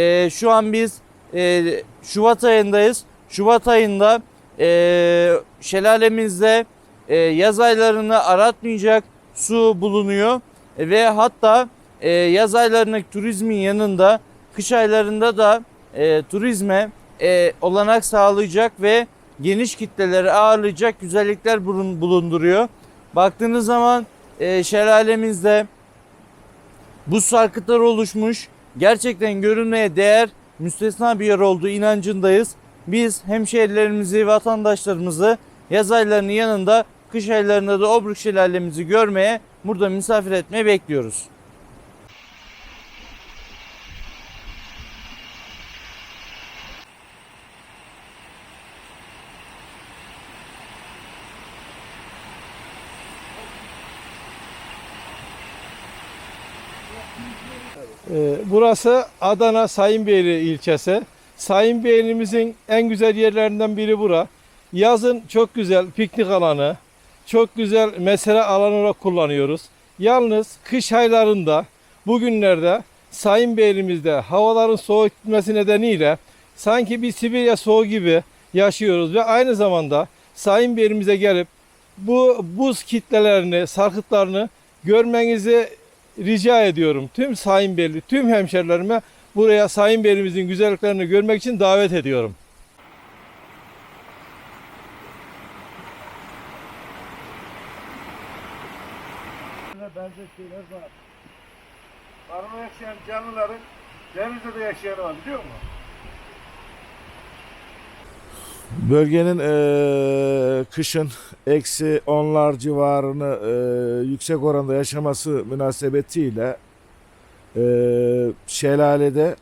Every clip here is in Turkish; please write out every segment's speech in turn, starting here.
Ee, şu an biz e, Şubat ayındayız. Şubat ayında e, şelalemizde e, yaz aylarını aratmayacak su bulunuyor. E, ve hatta e, yaz aylarındaki turizmin yanında kış aylarında da e, turizme e, olanak sağlayacak ve geniş kitleleri ağırlayacak güzellikler bulun- bulunduruyor. Baktığınız zaman e, şelalemizde buz sarkıtları oluşmuş. Gerçekten görülmeye değer müstesna bir yer olduğu inancındayız. Biz hemşehrilerimizi, vatandaşlarımızı yaz aylarının yanında kış aylarında da Obruk şelalemizi görmeye, burada misafir etmeye bekliyoruz. Burası Adana Sayınbeyli ilçesi. Sayınbeyli'mizin en güzel yerlerinden biri bura. Yazın çok güzel piknik alanı, çok güzel mesire alanı olarak kullanıyoruz. Yalnız kış aylarında bugünlerde Sayınbeyli'mizde havaların soğuk gitmesi nedeniyle sanki bir Sibirya soğuğu gibi yaşıyoruz ve aynı zamanda Sayınbeyli'mize gelip bu buz kitlelerini, sarkıtlarını görmenizi rica ediyorum. Tüm Sayın Beyli, tüm hemşerilerime buraya Sayın Beylimizin güzelliklerini görmek için davet ediyorum. benzer şeyler var. Karada yaşayan canlıların denizde de yaşayanı var biliyor musun? Bölgenin eee, kışın eksi onlar civarını eee, yüksek oranda yaşaması münasebetiyle eee, şelalede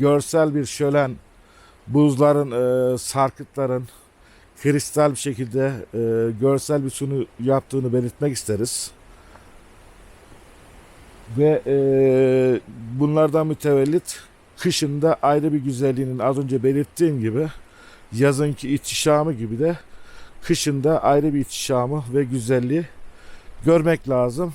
görsel bir şölen buzların, eee, sarkıtların kristal bir şekilde eee, görsel bir sunu yaptığını belirtmek isteriz. Ve eee, bunlardan mütevellit kışında ayrı bir güzelliğinin az önce belirttiğim gibi yazınki ihtişamı gibi de kışında ayrı bir ihtişamı ve güzelliği görmek lazım.